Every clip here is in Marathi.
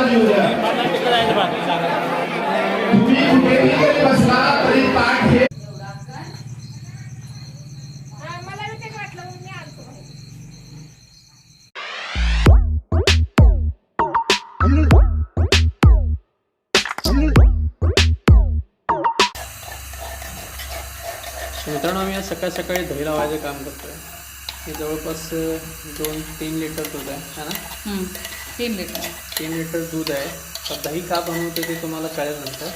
आवाज येऊ द्या. तुम्ही कुठेही जरी बसला तरी पाठ हे मित्रांनो आम्ही आज सकाळ सकाळी दही लावायचं काम करतोय. हे जवळपास दोन तीन लिटर दूध आहे है ना? तीन लिटर. तीन लिटर दूध आहे. तर दही का बनवते ते तुम्हाला कळेल नंतर.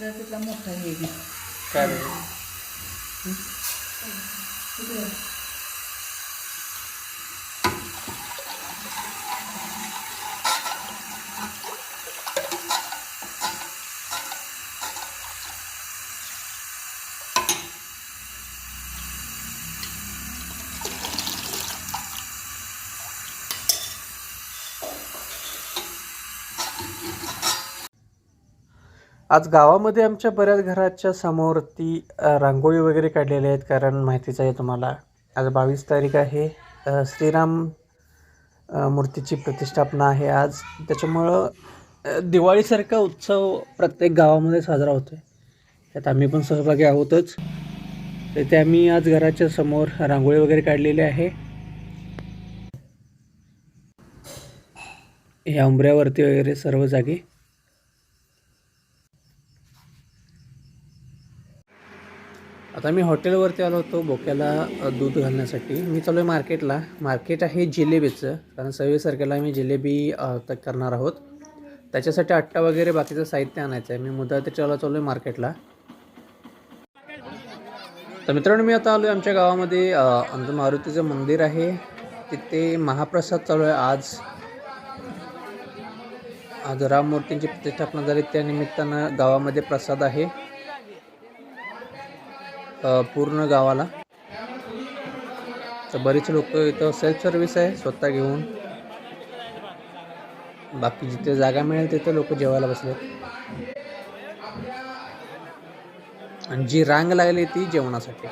जर तिथला मोठा हे. काय आज गावामध्ये आमच्या बऱ्याच घराच्या समोरती रांगोळी वगैरे काढलेल्या आहेत कारण माहितीच आहे तुम्हाला. आज बावीस तारीख आहे. श्रीराम मूर्तीची प्रतिष्ठापना आहे आज. त्याच्यामुळं दिवाळीसारखा उत्सव प्रत्येक गावामध्ये साजरा होतो आहे त्यात आम्ही पण सहभागी आहोतच. तर ते आम्ही आज घराच्या समोर रांगोळी वगैरे काढलेली आहे. ह्या उंबऱ्यावरती वगैरे सर्व जागी. आता मी हॉटेलवरती आलो होतो बोक्याला दूध घालण्यासाठी. मी चालू आहे मार्केटला. मार्केट आहे जिलेबीचं कारण सव्वीस तारखेला आम्ही जिलेबी करणार आहोत. त्याच्यासाठी आट्टा वगैरे बाकीचं साहित्य आणायचं आहे. मी मुद्दा त्याच्याला चालू आहे मार्केटला. तर मित्रांनो मी आता आलो आहे आमच्या गावामध्ये अंध आमचं मारुतीचं मंदिर आहे. तिथे महाप्रसाद चालू आहे आज. आज राममूर्तींची प्रतिष्ठापना झाली. त्या निमित्तानं गावामध्ये प्रसाद आहे. पूर्ण गावाला. तर बरेच लोक इथं सेल्फ सर्व्हिस आहे स्वतः घेऊन. बाकी जिथे जागा मिळेल तिथे लोक जेवायला बसले आणि जी रांग लागली ती जेवणासाठी.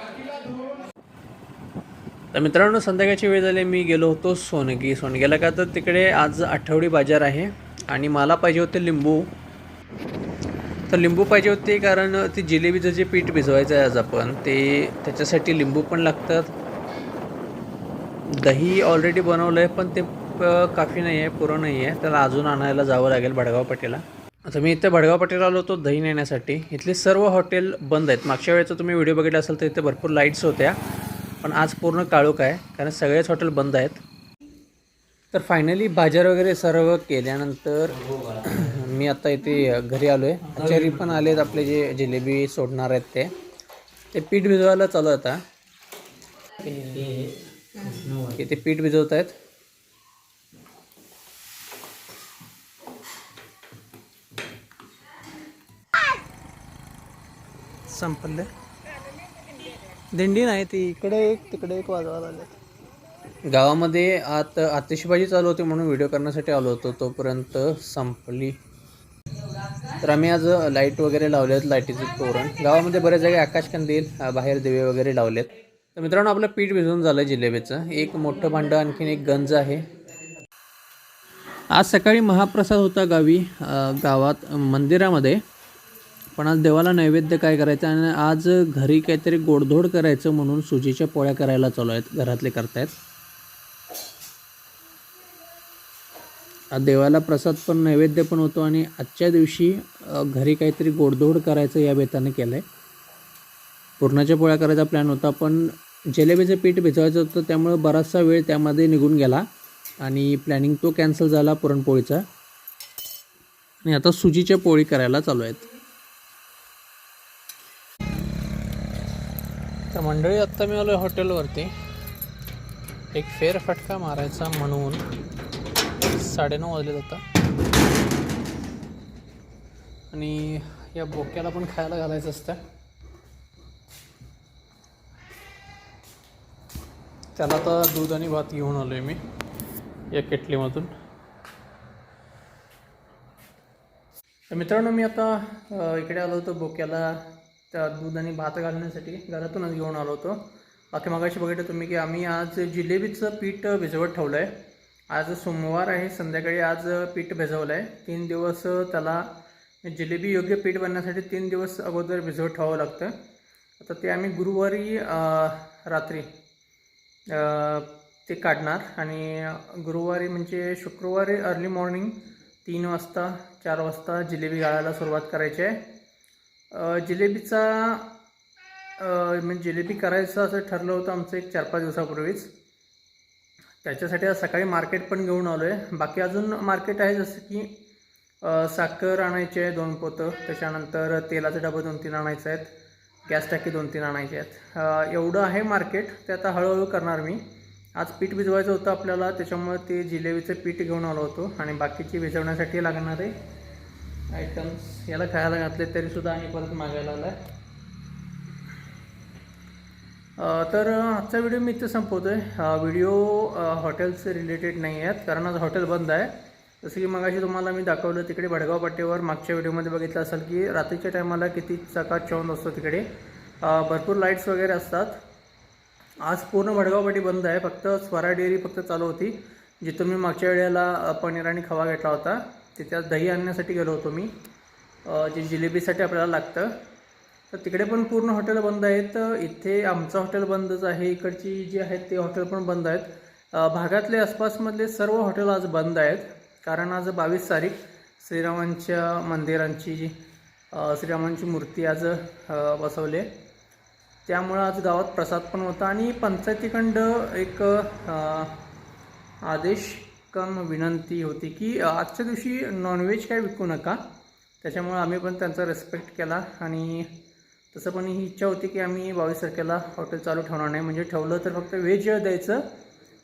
तर मित्रांनो संध्याकाळची वेळ झाली मी गेलो होतो सोनगी. सोनगीला का तर तिकडे आज आठवडी बाजार आहे. आणि मला पाहिजे होते लिंबू. तर लिंबू पाहिजे होते कारण ते जिलेबीचं जे पीठ भिजवायचं आहे आज आपण ते त्याच्यासाठी लिंबू पण लागतात. दही ऑलरेडी बनवलं आहे पण ते प- काफी नाही आहे पुरं नाही आहे. त्याला अजून आणायला जावं लागेल भडगाव पटेला. आता मी इथे भडगाव पाटीला आलो होतो दही नेण्यासाठी. इथले सर्व हॉटेल बंद आहेत. मागच्या वेळेचा तुम्ही व्हिडिओ बघितला असेल तर इथे भरपूर लाईट्स होत्या. पण आज पूर्ण काळोख आहे कारण सगळेच हॉटेल बंद आहेत. तर फायनली बाजार वगैरे सर्व केल्यानंतर मी आता इथे घरी आलो आहे आचारी पण आलेत आपले जे जिलेबी सोडणार आहेत ते. ते पीठ भिजवायला चालू आहे आता. इथे पीठ भिजवत आहेत. संपले. दिंडी नाही ती इकडे एक तिकडे एक वाजवायला आले गावामध्ये आत आतिषबाजी चालू होती म्हणून व्हिडिओ करण्यासाठी आलो होतो तोपर्यंत संपली. तर आम्ही आज लाइट वगैरे लावले आहेत लाईटीचे तोरण. गावामध्ये बऱ्याच जागी आकाशकंदील बाहेर दिवे वगैरे लावलेत. तर मित्रांनो आपलं पीठ भिजवून झालं जिलेबीचं. एक मोठं भांडं आणखीन एक गंज आहे. आज सकाळी महाप्रसाद होता गावी गावात मंदिरामध्ये. पण आज देवाला नैवेद्य काय करायचं? आणि आज घरी काहीतरी गोडधोड करायचं म्हणून सुजीच्या पोळ्या करायला चालू आहेत घरातले करतायत. आज देवाला प्रसाद पण नैवेद्य पण होतो. आणि आजच्या दिवशी घरी काहीतरी गोडधोड करायचं या बेताने केलं आहे पुरणाच्या पोळ्या करायचा प्लॅन होता पण जिलेबीचं पीठ भिजवायचं होतं त्यामुळं बराचसा वेळ त्यामध्ये निघून गेला आणि प्लॅनिंग तो कॅन्सल झाला पुरणपोळीचा. आणि आता सुजीच्या पोळी करायला चालू आहेत. तर मंडळी आत्ता मी आलो हॉटेलवरती एक फेरफटका मारायचा म्हणून साडेनऊ वाजले जातात आणि या बोक्याला पण खायला घालायचं असतं. त्याला आता दूध आणि भात घेऊन आलो आहे मी या केटलीमधून. तर मित्रांनो मी आता इकडे आलो होतो बोक्याला. त्या दूध आणि भात घालण्यासाठी घरातूनच घेऊन आलो होतो. बाकी मगाशी बघितलं तुम्ही की आम्ही आज जिलेबीचं पीठ भिजवत ठेवलं आहे आज सोमवार आहे संध्याकाळी आज पीठ भिजवलं आहे तीन दिवस त्याला जिलेबी योग्य पीठ बनण्यासाठी तीन दिवस अगोदर भिजवत ठेवावं लागतं. आता ते आम्ही गुरुवारी रात्री ते काढणार आणि गुरुवारी म्हणजे शुक्रवारी अर्ली मॉर्निंग तीन वाजता चार वाजता जिलेबी गाळायला सुरुवात करायची आहे. जिलेबीचा म्हणजे जिलेबी करायचं असं ठरलं होतं आमचं एक चार पाच दिवसापूर्वीच. त्याच्यासाठी आज सकाळी मार्केट पण घेऊन आलो आहे बाकी अजून मार्केट आहे जसं की साखर आणायची आहे दोन पोतं. त्याच्यानंतर तेलाचे डबं दोन तीन आणायचे आहेत. गॅस टाकी दोन तीन आणायचे आहेत. एवढं आहे मार्केट. ते आता हळूहळू करणार मी. आज पीठ भिजवायचं होतं आपल्याला. त्याच्यामुळे ते जिलेबीचं पीठ घेऊन आलो होतो. आणि बाकीची भिजवण्यासाठी लागणारे आयटम्स याला खायला घातले तरीसुद्धा आम्ही परत मागायला आला आहे तर आजचा व्हिडिओ मी इथे संपवतो आहे व्हिडिओ हॉटेल्स रिलेटेड नाही आहेत. कारण आज हॉटेल बंद आहे. जसं की मगाशी तुम्हाला मी दाखवलं तिकडे भडगाव पट्टीवर मागच्या व्हिडिओमध्ये बघितलं असेल की रात्रीच्या टायमाला किती चकाट चौंद असतो तिकडे. भरपूर लाईट्स वगैरे असतात. आज पूर्ण भडगाव पट्टी बंद आहे. फक्त स्वरा डेअरी फक्त चालू होती जिथून मी मागच्या वेळेला पनीर आणि खवा घेतला होता. तिथे दही आणण्यासाठी गेलो होतो मी. जे जिलेबीसाठी आपल्याला लागतं. तर तिकडे पण पूर्ण हॉटेल बंद आहेत. इथे आमचं हॉटेल बंदच आहे. इकडची जी आहेत ते हॉटेल पण बंद आहेत. भागातले आसपासमधले सर्व हॉटेल आज बंद आहेत. कारण आज बावीस तारीख श्रीरामांच्या मंदिरांची जी श्रीरामांची मूर्ती आज बसवली आहे. त्यामुळं आज गावात प्रसाद पण होता आणि पंचायतीखंड एक आदेश कम विनंती होती की आजच्या दिवशी नॉनव्हेज काय विकू नका. त्याच्यामुळं आम्ही पण त्यांचा रिस्पेक्ट केला आणि तसं पण ही इच्छा होती की आम्ही बावीस तारखेला हॉटेल चालू ठेवणार नाही. म्हणजे ठेवलं तर फक्त व्हेज द्यायचं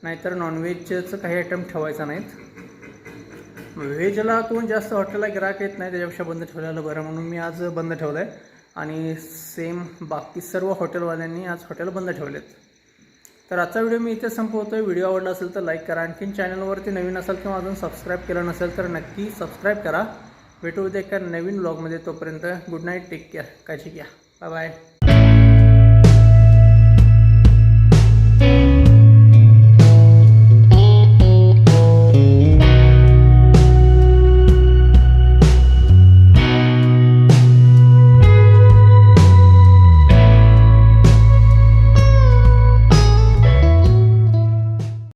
नाहीतर नॉनव्हेजचं काही आयटम ठेवायचा नाहीत. व्हेजला कोण जास्त हॉटेलला गिराक येत नाही त्याच्यापेक्षा बंद ठेवलेलं बरं. म्हणून मी आज बंद ठेवलं आहे आणि सेम बाकी सर्व हॉटेलवाल्यांनी आज हॉटेल बंद ठेवलेत. तर आजचा व्हिडिओ मी इथे संपवतो आहे व्हिडिओ आवडला असेल तर लाईक करा. आणखीन चॅनलवरती नवीन असाल किंवा अजून सबस्क्राईब केलं नसेल तर नक्की सबस्क्राईब करा. भेटू उद्या एका नवीन ब्लॉगमध्ये तोपर्यंत गुड नाईट टेक केअर काळजी घ्या. Bye bye